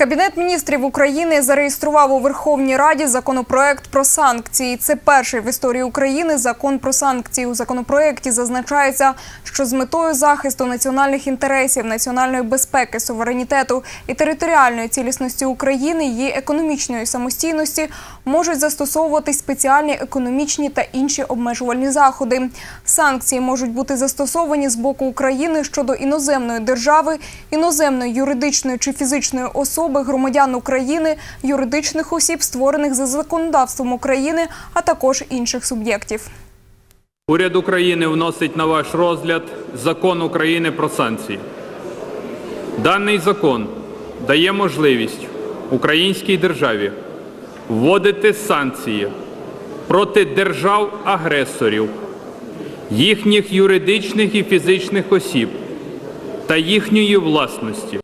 Кабінет міністрів України зареєстрував у Верховній Раді законопроект про санкції. Це перший в історії України закон про санкції. У законопроекті зазначається, що з метою захисту національних інтересів, національної безпеки, суверенітету і територіальної цілісності України, її економічної самостійності можуть застосовувати спеціальні економічні та інші обмежувальні заходи. Санкції можуть бути застосовані з боку України щодо іноземної держави, іноземної юридичної чи фізичної особи, громадян України, юридичних осіб, створених за законодавством України, а також інших суб'єктів. Уряд України вносить на ваш розгляд закон України про санкції. Даний закон дає можливість українській державі вводити санкції проти держав-агресорів, їхніх юридичних і фізичних осіб та їхньої власності.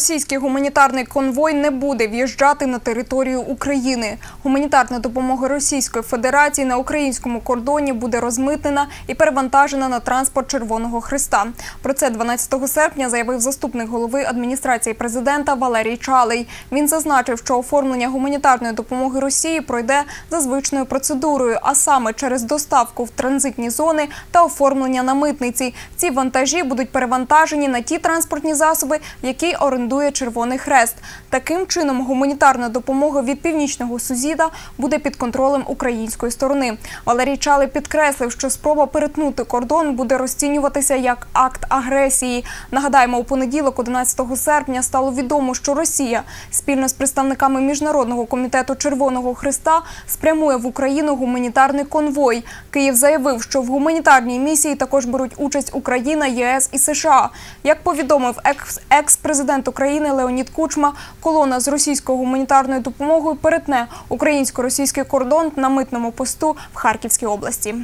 Російський гуманітарний конвой не буде в'їжджати на територію України. Гуманітарна допомога Російської Федерації на українському кордоні буде розмитнена і перевантажена на транспорт Червоного Христа. Про це 12 серпня заявив заступник голови адміністрації президента Валерій Чалий. Він зазначив, що оформлення гуманітарної допомоги Росії пройде за звичною процедурою, а саме через доставку в транзитні зони та оформлення на митниці. Ці вантажі будуть перевантажені на ті транспортні засоби, які орендує Червоний Хрест. Таким чином, гуманітарна допомога від північного сусіда буде під контролем української сторони. Валерій Чалий підкреслив, що спроба перетнути кордон буде розцінюватися як акт агресії. Нагадаємо, у понеділок, 11 серпня, стало відомо, що Росія спільно з представниками міжнародного комітету Червоного Христа спрямує в Україну гуманітарний конвой. Київ заявив, що в гуманітарній місії також беруть участь Україна, ЄС і США. Як повідомив екс- екс-президент України Леонід Кучма, колона з російською гуманітарною допомогою перетне українсько-російський кордон на митному посту в Харківській області.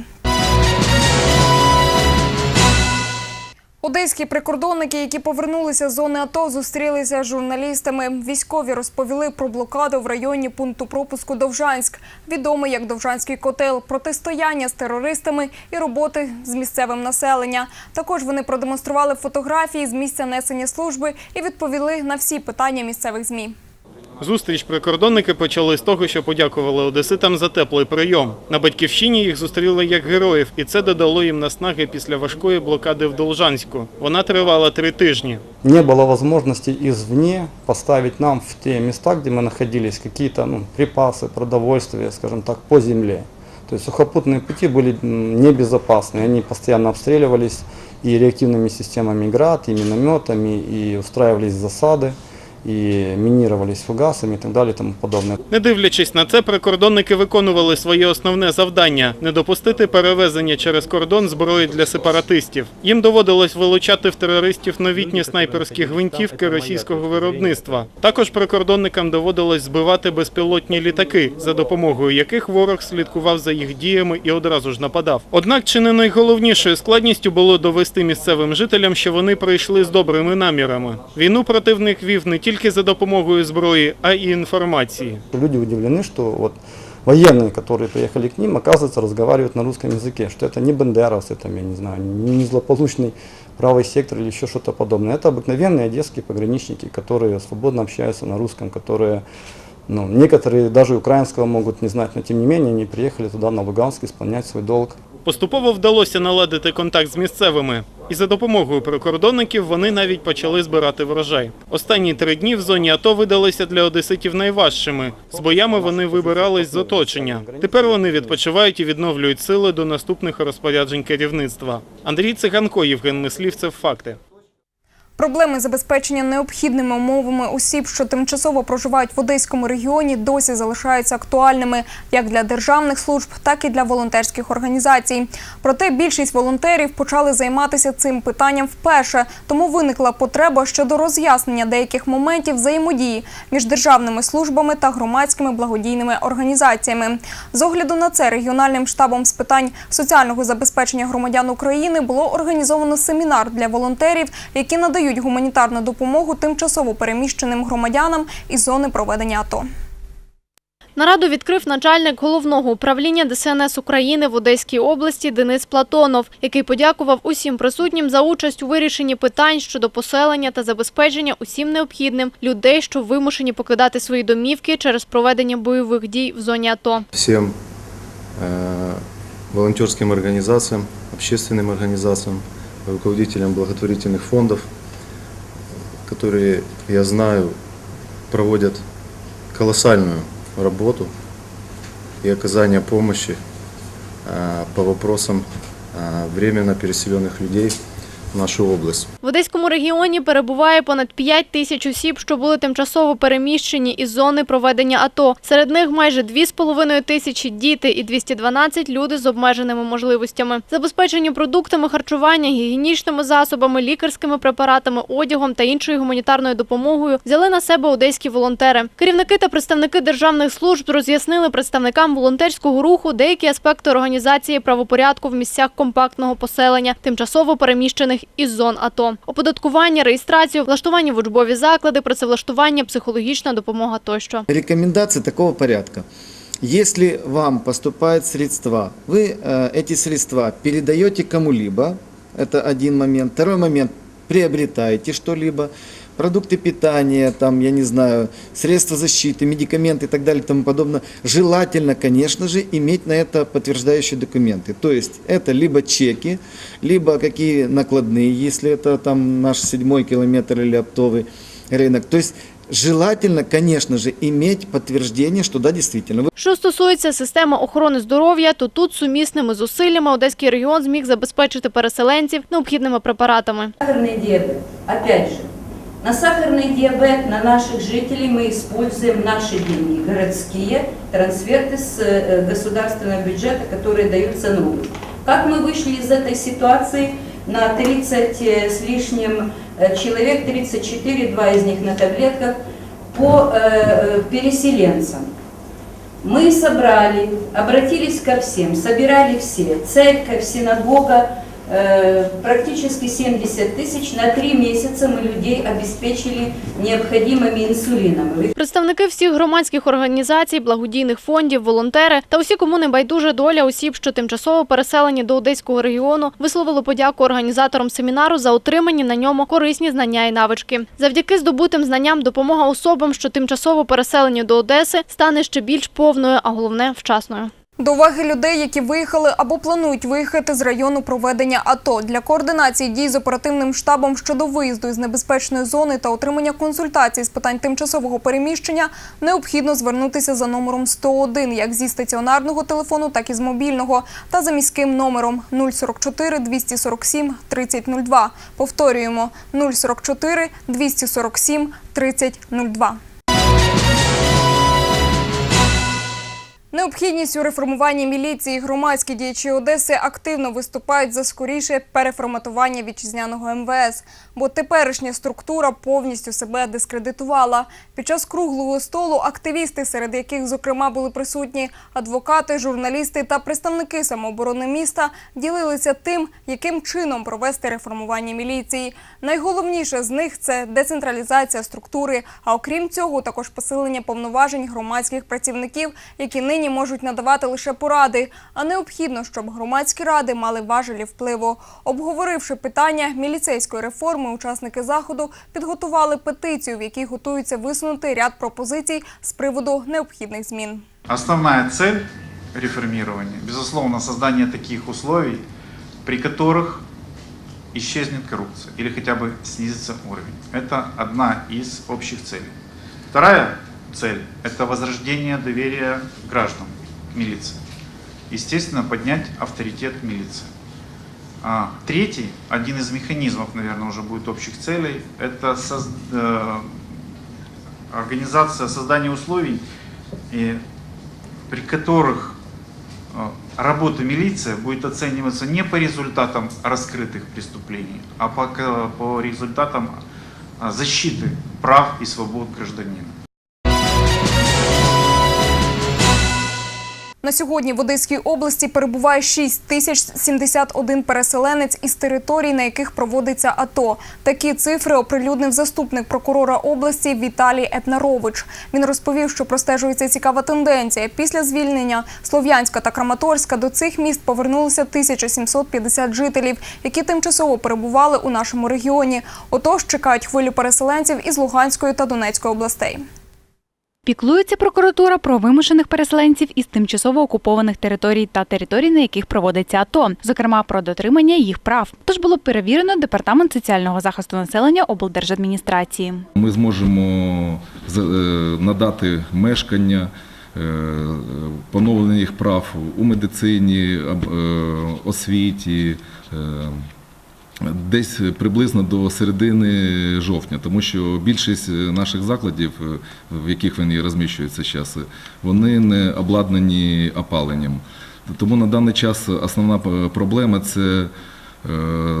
Одеські прикордонники, які повернулися з зони АТО, зустрілися з журналістами. Військові розповіли про блокаду в районі пункту пропуску Довжанськ, відомий як Довжанський котел, протистояння з терористами і роботи з місцевим населенням. Також вони продемонстрували фотографії з місця несення служби і відповіли на всі питання місцевих змі. Зустріч прикордонники почали з того, що подякували одеситам за теплий прийом. На батьківщині їх зустріли як героїв, і це додало їм наснаги після важкої блокади в Должанську. Вона тривала три тижні. не было возможности извне поставить нам в те места, где мы находились, какие-то ну, припасы, продовольствие, скажем так, по земле. То есть сухопутные пути были м, небезопасны, они постоянно обстреливались и реактивными системами ГРАД, и минометами, и устраивались засады, и минировались фугасами и так далее и тому подобное. Не дивлячись на це, прикордонники виконували своє основне завдання не допустити перевезення через кордон зброї для сепаратистів. Їм доводилось вилучати в терористів новітні снайперські гвинтівки російського виробництва. Також прикордонникам доводилось збивати безпілотні літаки, за допомогою яких ворог слідкував за їх діями і одразу ж нападав. Однак, чи не найголовнішою складністю було довести місцевим жителям, що вони прийшли з добрими намірами. Війну противник вів не тільки за допомогою зброї, а й інформації. Люди удивлены, что вот военные, которые приехали к ним, оказывается, разговаривают на русском языке, что это не бандеровцы, там, я не знаю, не злополучный правый сектор или еще что-то подобное. Это обыкновенные одесские пограничники, которые свободно общаются на русском, которые, ну, некоторые даже украинского могут не знать, но тем не менее они приехали туда, на Луганск, исполнять свой долг. Поступово вдалося наладити контакт з місцевими, і за допомогою прикордонників вони навіть почали збирати врожай. Останні три дні в зоні АТО видалися для одеситів найважчими. З боями вони вибирались з оточення. Тепер вони відпочивають і відновлюють сили до наступних розпоряджень керівництва. Андрій Циганко, Євген Мислівцев. Факти. Проблеми забезпечення необхідними умовами осіб, що тимчасово проживають в Одеському регіоні, досі залишаються актуальними як для державних служб, так і для волонтерських організацій. Проте більшість волонтерів почали займатися цим питанням вперше, тому виникла потреба щодо роз'яснення деяких моментів взаємодії між державними службами та громадськими благодійними організаціями. З огляду на це регіональним штабом з питань соціального забезпечення громадян України було організовано семінар для волонтерів, які надають гуманітарну допомогу тимчасово переміщеним громадянам із зони проведення АТО. Нараду відкрив начальник головного управління ДСНС України в Одеській області Денис Платонов, який подякував усім присутнім за участь у вирішенні питань щодо поселення та забезпечення усім необхідним людей, що вимушені покидати свої домівки через проведення бойових дій в зоні АТО. всем э, волонтерским организациям, общественным организациям, руководителям благотворительных фондов, Которые, я знаю, проводят колоссальную работу и оказание помощи э, по вопросам э, временно переселенных людей нашу область. В Одеському регіоні перебуває понад 5 тисяч осіб, що були тимчасово переміщені із зони проведення АТО. Серед них майже 2,5 тисячі діти і 212 люди з обмеженими можливостями. Забезпечені продуктами харчування, гігієнічними засобами, лікарськими препаратами, одягом та іншою гуманітарною допомогою взяли на себе одеські волонтери. Керівники та представники державних служб роз'яснили представникам волонтерського руху деякі аспекти організації правопорядку в місцях компактного поселення, тимчасово переміщених із зон АТО. Оподаткування, реєстрацію, влаштування в учбові заклади, працевлаштування, психологічна допомога тощо. Рекомендации такого порядка. Если вам поступают средства, вы э, эти средства передаете кому-либо, это один момент. Второй момент, приобретаете что-либо, продукты питания, там, я не знаю, средства защиты, медикаменты и так далее и тому подобное. Желательно, конечно же, иметь на это подтверждающие документы. То есть это либо чеки, либо какие накладные, если это там наш седьмой километр или оптовый рынок. То есть желательно, конечно же, иметь подтверждение, что да, действительно, вы Що стосується системи охорони здоров'я, то тут сумісними зусиллями Одеський регіон зміг забезпечити переселенців необхідними препаратами. Сахарный диабет. Опять же, на сахарный диабет, на наших жителей мы используем наши деньги, городские трансферты с э, государственного бюджета, которые даются область. Как мы вышли из этой ситуации на 30 с лишним э, человек, 34, два из них на таблетках, по э, э, переселенцам? Мы собрали, обратились ко всем, собирали все, церковь, синагога, э, практически 70 тысяч. На три месяца мы людей обеспечили необходимыми инсулинами. Представники всіх громадських організацій, благодійних фондів, волонтери та усі, кому не байдуже доля осіб, що тимчасово переселені до Одеського регіону, висловили подяку організаторам семінару за отримані на ньому корисні знання і навички. Завдяки здобутим знанням допомога особам, що тимчасово переселені до Одеси, стане ще більш повною, а головне вчасною. До уваги людей, які виїхали або планують виїхати з району проведення АТО для координації дій з оперативним штабом щодо виїзду із небезпечної зони та отримання консультацій з питань тимчасового переміщення необхідно звернутися за номером 101 як зі стаціонарного телефону, так і з мобільного та за міським номером 044 247 3002. Повторюємо 044 247 3002. Необхідність у реформуванні міліції громадські діячі Одеси активно виступають за скоріше переформатування вітчизняного МВС, бо теперішня структура повністю себе дискредитувала. Під час круглого столу активісти, серед яких, зокрема, були присутні адвокати, журналісти та представники самооборони міста, ділилися тим, яким чином провести реформування міліції. Найголовніше з них це децентралізація структури, а окрім цього, також посилення повноважень громадських працівників, які нині можуть надавати лише поради. А необхідно, щоб громадські ради мали важелі впливу. Обговоривши питання міліцейської реформи, учасники заходу підготували петицію, в якій готуються висунути ряд пропозицій з приводу необхідних змін. Основная цель реформирования, безусловно, создание таких условий, при которых исчезнет коррупция или хотя бы снизится уровень. Это одна из общих целей. Вторая цель – это возрождение доверия граждан к милиции. Естественно, поднять авторитет милиции. А третий, один из механизмов, наверное, уже будет общих целей, это соз- э, организация, создание условий, и при которых э, работа милиции будет оцениваться не по результатам раскрытых преступлений, а по, по результатам э, защиты прав и свобод гражданина. На сьогодні в Одеській області перебуває 6 тисяч 71 переселенець із територій, на яких проводиться АТО. Такі цифри оприлюднив заступник прокурора області Віталій Етнарович. Він розповів, що простежується цікава тенденція. Після звільнення Слов'янська та Краматорська до цих міст повернулося 1750 жителів, які тимчасово перебували у нашому регіоні. Отож чекають хвилю переселенців із Луганської та Донецької областей. Піклується прокуратура про вимушених переселенців із тимчасово окупованих територій та територій, на яких проводиться АТО, зокрема про дотримання їх прав. Тож було перевірено департамент соціального захисту населення облдержадміністрації. Ми зможемо е, надати мешкання, е, поновлення їх прав у медицині, е, освіті. Е, Десь приблизно до середини жовтня, тому що більшість наших закладів, е, в яких вони розміщуються зараз, вони не обладнані опаленням. Тому на даний час основна проблема це е,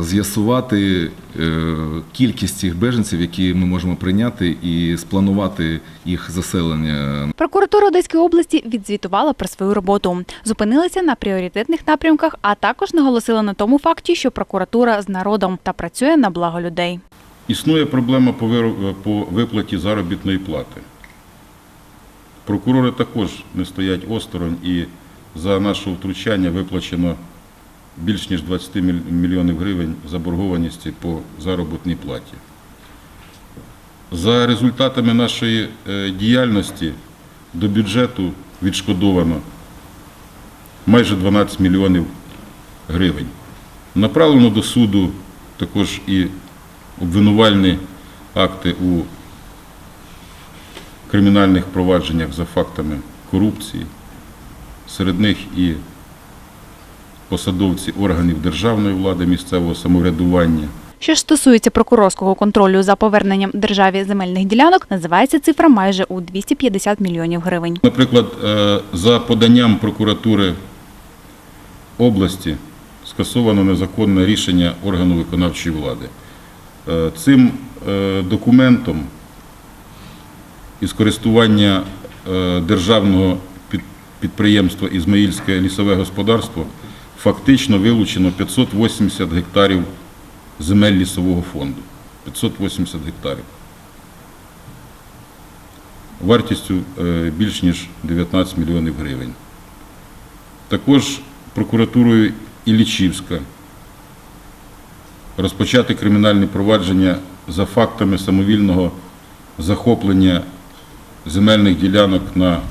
з'ясувати е, кількість цих беженців, які ми можемо прийняти, і спланувати їх заселення Прокуратура Одеської області відзвітувала про свою роботу, зупинилася на пріоритетних напрямках, а також наголосила на тому факті, що прокуратура з народом та працює на благо людей. Існує проблема по виру- по виплаті заробітної плати. Прокурори також не стоять осторонь і за наше втручання виплачено більш ніж 20 мільйонів гривень заборгованості по заробітній платі. За результатами нашої е, діяльності до бюджету відшкодовано майже 12 мільйонів гривень. Направлено до суду також і обвинувальні акти у кримінальних провадженнях за фактами корупції. Серед них і посадовці органів державної влади, місцевого самоврядування. Що ж стосується прокурорського контролю за поверненням державі земельних ділянок, називається цифра майже у 250 мільйонів гривень. Наприклад, е, за поданням прокуратури області скасовано незаконне рішення органу виконавчої влади. Е, Цим е, документом із користування державного підприємства Ізмаїльське лісове господарство фактично вилучено 580 гектарів земель лісового фонду. 580 гектарів. Вартістю е, більш ніж 19 мільйонів гривень. Також прокуратурою Іллічівська розпочати кримінальне провадження за фактами самовільного захоплення земельних ділянок на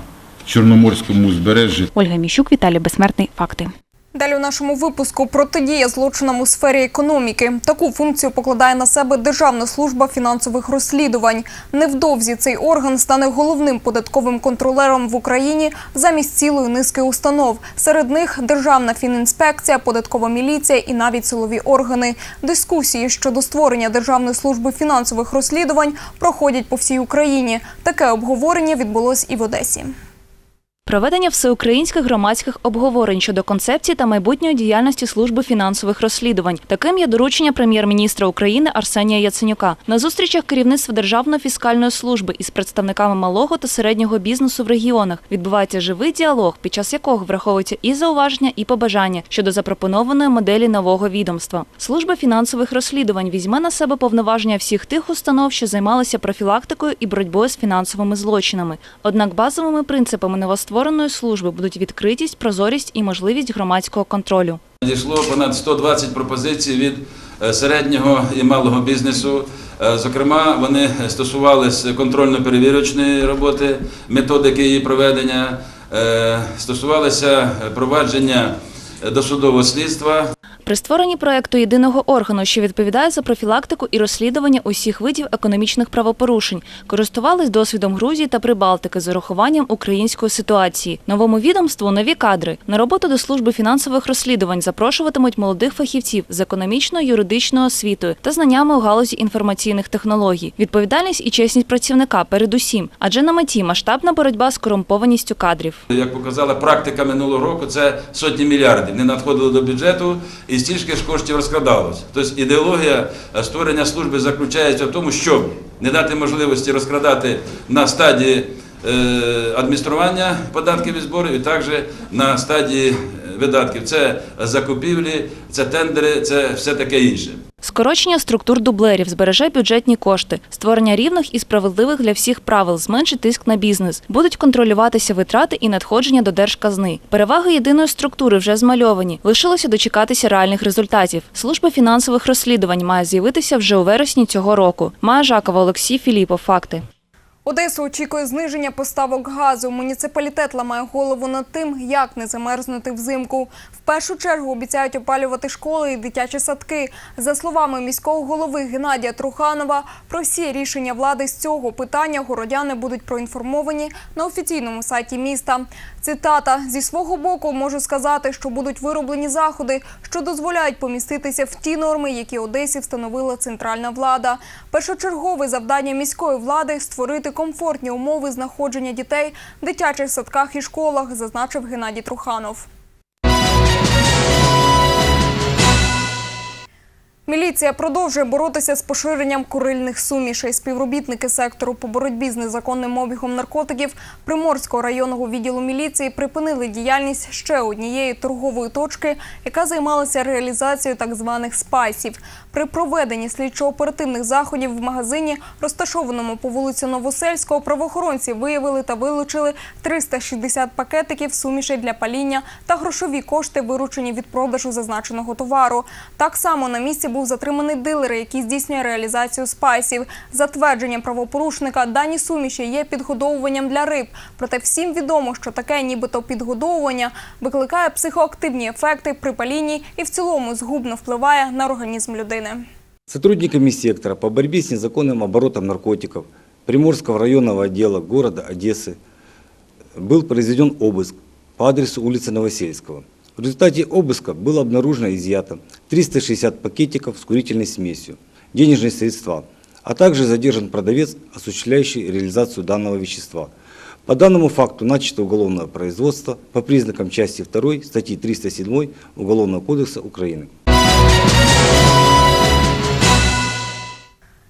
Чорноморському узбережжі Ольга Міщук, Віталій Безсмертний. Факти. Далі у нашому випуску протидія злочинам у сфері економіки. Таку функцію покладає на себе Державна служба фінансових розслідувань. Невдовзі цей орган стане головним податковим контролером в Україні замість цілої низки установ. Серед них Державна фінінспекція, податкова міліція і навіть силові органи. Дискусії щодо створення Державної служби фінансових розслідувань проходять по всій Україні. Таке обговорення відбулось і в Одесі. Проведення всеукраїнських громадських обговорень щодо концепції та майбутньої діяльності служби фінансових розслідувань. Таким є доручення прем'єр-міністра України Арсенія Яценюка. На зустрічах керівництва Державної фіскальної служби із представниками малого та середнього бізнесу в регіонах відбувається живий діалог, під час якого враховуються і зауваження, і побажання щодо запропонованої моделі нового відомства. Служба фінансових розслідувань візьме на себе повноваження всіх тих установ, що займалися профілактикою і боротьбою з фінансовими злочинами. Однак базовими принципами новоствореної служби будуть відкритість, прозорість і можливість громадського контролю. Надійшло понад 120 пропозицій від е, середнього і малого бізнесу. Е, Зокрема, вони стосувалися контрольно-перевірочної роботи, методики її проведення, е, стосувалися провадження досудового слідства, При створенні проекту єдиного органу, що відповідає за профілактику і розслідування усіх видів економічних правопорушень, користувались досвідом Грузії та Прибалтики з урахуванням української ситуації. Новому відомству нові кадри на роботу до служби фінансових розслідувань запрошуватимуть молодих фахівців з економічно-юридичною освітою та знаннями у галузі інформаційних технологій. Відповідальність і чесність працівника передусім, адже на меті масштабна боротьба з корумпованістю кадрів. Як показала практика минулого року, це сотні мільярдів не надходило до бюджету і стільки ж коштів розкрадалося. Тобто ідеологія е, створення служби заключається в тому, щоб не дати можливості розкрадати на стадії е, адміністрування податків і зборів, і також на стадії е, видатків. Це закупівлі, це тендери, це все таке інше. Скорочення структур дублерів збереже бюджетні кошти, створення рівних і справедливих для всіх правил, зменшить тиск на бізнес. Будуть контролюватися витрати і надходження до держказни. Переваги єдиної структури вже змальовані. Лишилося дочекатися реальних результатів. Служба фінансових розслідувань має з'явитися вже у вересні цього року. Має Жакова Олексій Філіпов. Факти. Одесу очікує зниження поставок газу. Муніципалітет ламає голову над тим, як не замерзнути взимку. В першу чергу обіцяють опалювати школи і дитячі садки. За словами міського голови Геннадія Труханова, про всі рішення влади з цього питання городяни будуть проінформовані на офіційному сайті міста. Цитата зі свого боку можу сказати, що будуть вироблені заходи, що дозволяють поміститися в ті норми, які Одесі встановила центральна влада. Першочергове завдання міської влади створити комфортні умови знаходження дітей в дитячих садках і школах, зазначив Геннадій Труханов. Міліція продовжує боротися з поширенням курильних сумішей. Співробітники сектору по боротьбі з незаконним обігом наркотиків Приморського районного відділу міліції припинили діяльність ще однієї торгової точки, яка займалася реалізацією так званих спайсів. При проведенні слідчо-оперативних заходів в магазині, розташованому по вулиці Новосельського, правоохоронці виявили та вилучили 360 пакетиків сумішей для паління та грошові кошти, виручені від продажу зазначеного товару. Так само на місці був затриманий дилер, який здійснює реалізацію спайсів. За твердженням правопорушника, дані суміші є підгодовуванням для риб. Проте всім відомо, що таке нібито підгодовування викликає психоактивні ефекти при палінні і в цілому згубно впливає на організм людини. Сотрудниками сектора по борьбе с незаконным оборотом наркотиков Приморского районного отдела города Одессы был произведен обыск по адресу улицы Новосельского. В результате обыска было обнаружено и изъято 360 пакетиков с курительной смесью, денежные средства, а также задержан продавец, осуществляющий реализацию данного вещества. По данному факту начато уголовное производство по признакам части 2 статьи 307 Уголовного кодекса Украины.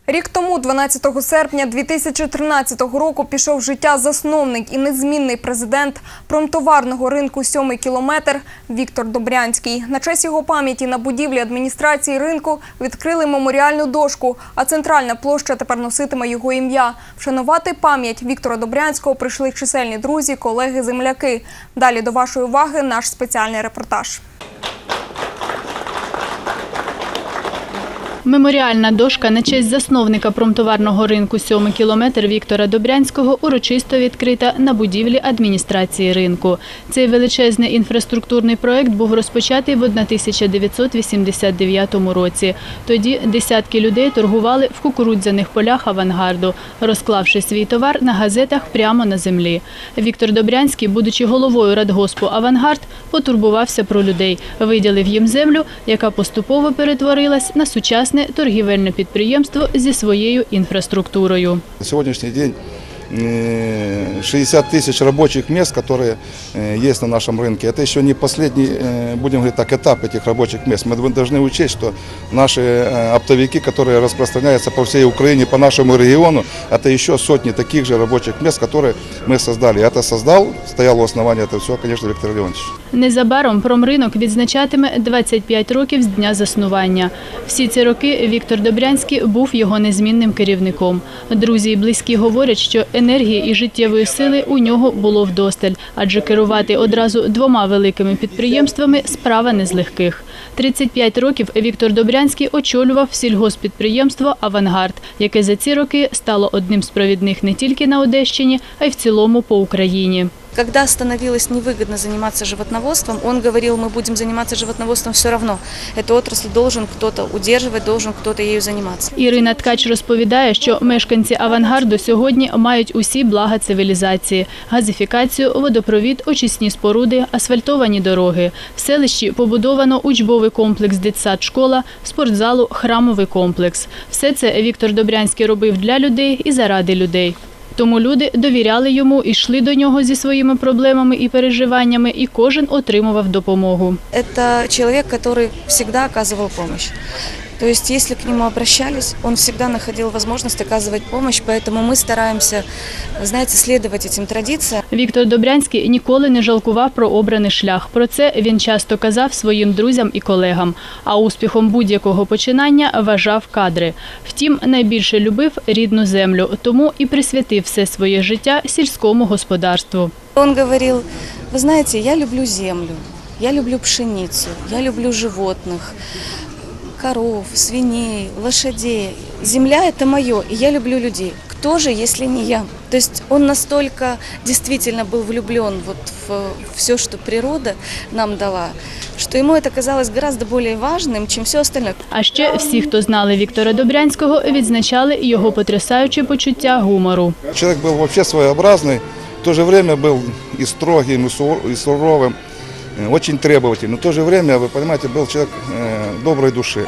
Рік тому, 12 серпня 2013 року, пішов життя засновник і незмінний президент промтоварного ринку «Сьомий кілометр» Віктор Добрянський. На честь його пам'яті на будівлі адміністрації ринку відкрили меморіальну дошку, а центральна площа тепер носитиме його ім'я. Вшанувати пам'ять Віктора Добрянського прийшли чисельні друзі, колеги, земляки. Далі до вашої уваги наш спеціальний репортаж. Меморіальна дошка на честь засновника промтоварного ринку «Сьомий кілометр» Віктора Добрянського урочисто відкрита на будівлі адміністрації ринку. Цей величезний інфраструктурний проект був розпочатий в 1989 році. Тоді десятки людей торгували в кукурудзяних полях авангарду, розклавши свій товар на газетах прямо на землі. Віктор Добрянський, будучи головою радгоспу «Авангард», потурбувався про людей, виділив їм землю, яка поступово перетворилась на сучасне торгівельне підприємство зі своєю інфраструктурою. На сегодняшний день э, 60 тысяч рабочих мест, которые э, есть на нашем рынке. Это еще не последний, э, будем говорить так, этап этих рабочих мест. Мы должны учесть, что наши э, оптовики, которые распространяются по всей Украине, по нашему региону, это еще сотни таких же рабочих мест, которые мы создали. Это создал, стоял у основания этого всего, конечно, Виктор Леонтьевич. Незабаром промринок відзначатиме 25 років з дня заснування. Всі ці роки Віктор Добрянський був його незмінним керівником. Друзі і близькі говорять, що енергії і життєвої сили у нього було вдосталь, адже керувати одразу двома великими підприємствами справа не з легких. 35 років Віктор Добрянський очолював сільгоспідприємство Авангард, яке за ці роки стало одним з провідних не тільки на Одещині, а й в цілому по Україні. Когда становилось невыгодно заниматься животноводством, он говорил, мы будем заниматься животноводством все равно. Эту отрасль должен кто-то удерживать, должен кто-то ею заниматься. Ірина Ткач розповідає, що мешканці авангарду сьогодні мають усі блага цивілізації: газифікацію, водопровід, очисні споруди, асфальтовані дороги. В селищі побудовано учбовий комплекс дитсад школа, спортзалу, храмовий комплекс. Все це Віктор Добрянський робив для людей і заради людей. Тому люди довіряли йому, йшли до нього зі своїми проблемами і переживаннями, і кожен отримував допомогу. Это человек, который всегда оказывал помощь. То есть, если к нему обращались, он всегда находил возможность оказывать помощь, поэтому мы стараемся, знаете, следовать этим традициям. Віктор Добрянський ніколи не жалкував про обраний шлях. Про це він часто казав своїм друзям і колегам. А успіхом будь-якого починання вважав кадри. Втім, найбільше любив рідну землю, тому і присвятив все своє життя сільському господарству. Он говорил, вы знаете, я люблю землю, я люблю пшеницу, я люблю животных, коров, свиней, лошадей. Земля – это мое, и я люблю людей. Кто же, если не я? То есть он настолько действительно был влюблен вот в все, что природа нам дала, что ему это казалось гораздо более важным, чем все остальное. А ще всі, хто знали Віктора Добрянського, відзначали його потрясаюче почуття гумору. Человек был вообще своеобразный, в то же время был и строгим, и сур- и суровым, э, очень требовательным. В то же время, вы понимаете, был человек э, доброй души.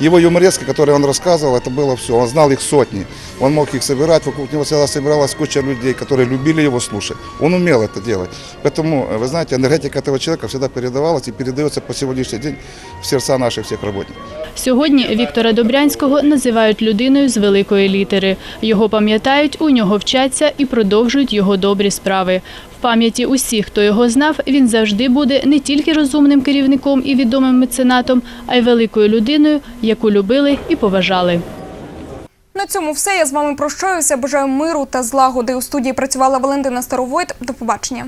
Его юморески, которые он рассказывал, это было все. Он знал их сотни. Он мог их собирать. Вокруг него всегда собиралась куча людей, которые любили его слушать. Он умел это делать. Поэтому, э, вы знаете, энергетика этого человека всегда передавалась и передается по сегодняшний день в сердца наших всех работников. Сьогодні Віктора Добрянського називають людиною з великої літери. Його пам'ятають, у нього вчаться і продовжують його добрі справи. Пам'яті усіх, хто його знав, він завжди буде не тільки розумним керівником і відомим меценатом, а й великою людиною, яку любили і поважали. На цьому все. Я з вами прощаюся. Бажаю миру та злагоди. У студії працювала Валентина Старовойт. До побачення.